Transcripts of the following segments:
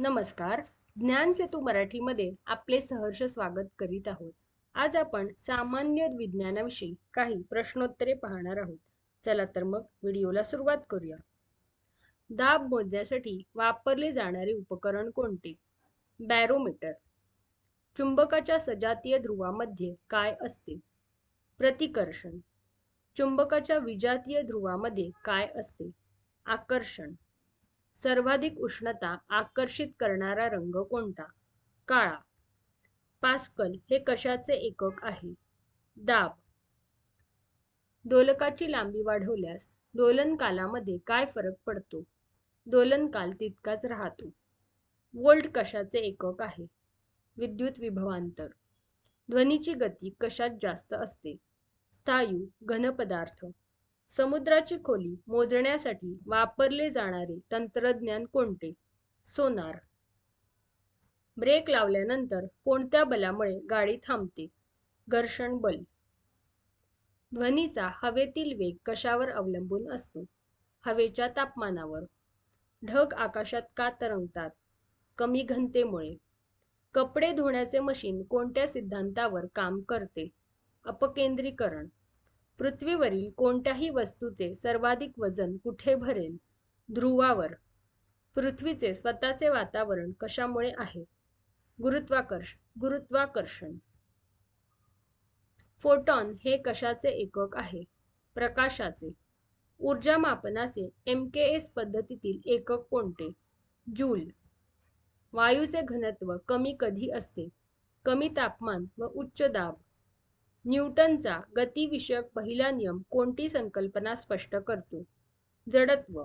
नमस्कार. ज्ञान सेतू मराठीमध्ये आपले सहर्ष स्वागत करीत आहोत. आज आपण सामान्य विज्ञानाविषयी काही प्रश्नोत्तरे पाहणार आहोत. चला तर मग व्हिडिओला सुरुवात करूया. दाब मोजण्यासाठी वापरले जाणारे उपकरण कोणते? बॅरोमीटर. चुंबकाच्या सजातीय ध्रुवामध्ये काय असते? प्रतिकर्षण. चुंबकाच्या विजातीय ध्रुवामध्ये काय असते? आकर्षण. सर्वाधिक उष्णता आकर्षित करणारा रंग कोणता? काळा. पास्कल हे कशाचे एकक आहे? दाब. दोलकाची लांबी वाढवल्यास दोलनकालामध्ये काय फरक पडतो? दोलनकाल तितकाच राहतो. वोल्ट कशाचे एकक आहे? विद्युत विभवांतर. ध्वनीची गती कशात जास्त असते? स्थायू घनपदार्थ. समुद्राची खोली मोजण्यासाठी वापरले जाणारे तंत्रज्ञान कोणते? सोनार. ब्रेक लावल्यानंतर कोणत्या बलामुळे गाडी थांबते? घर्षण बल. ध्वनीचा हवेतील वेग कशावर अवलंबून असतो? हवेच्या तापमानावर. ढग आकाशात का तरंगतात? कमी घनतेमुळे. कपडे धुण्याचे मशीन कोणत्या सिद्धांतावर काम करते? अपकेंद्रीकरण. पृथ्वीवरील कोणत्याही वस्तूचे सर्वाधिक वजन कुठे भरेल? ध्रुवावर. पृथ्वीचे स्वतःचे वातावरण कशामुळे आहे? गुरुत्वाकर्ष गुरुत्वाकर्षण. फोटॉन हे कशाचे एकक आहे? प्रकाशाचे. ऊर्जा मापनाचे एम के एस पद्धतीतील एकक कोणते? जूल. वायूचे घनत्व कमी कधी असते? कमी तापमान व उच्च दाब. न्यूटनचा गतिविषयक पहिला नियम कोणती संकल्पना स्पष्ट करतो? जडत्व.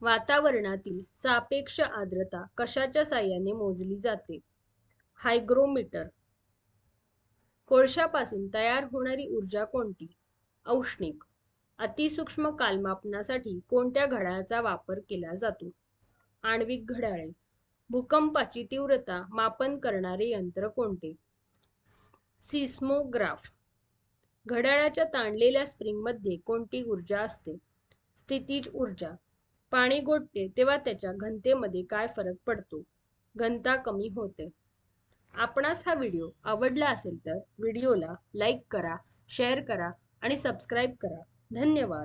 वातावरणातील सापेक्ष आर्द्रता कशाच्या साह्याने मोजली जाते? हायग्रोमीटर. कोळशापासून तयार होणारी ऊर्जा कोणती? औष्णिक. अतिसूक्ष्म कालमापनासाठी कोणत्या घड्याळाचा वापर केला जातो? आण्विक घड्याळे. भूकंपाची तीव्रता मापन करणारे यंत्र कोणते? सिस्मोग्राफ. घड्याळाच्या ताणलेल्या स्प्रिंगमध्ये कोणती ऊर्जा असते? स्थितीज ऊर्जा. पाणी गोठते तेव्हा त्याच्या घनतेमध्ये काय फरक पडतो? घनता कमी होते. आपणास हा व्हिडिओ आवडला असेल तर व्हिडिओला लाईक करा शेअर करा आणि सबस्क्राईब करा. धन्यवाद.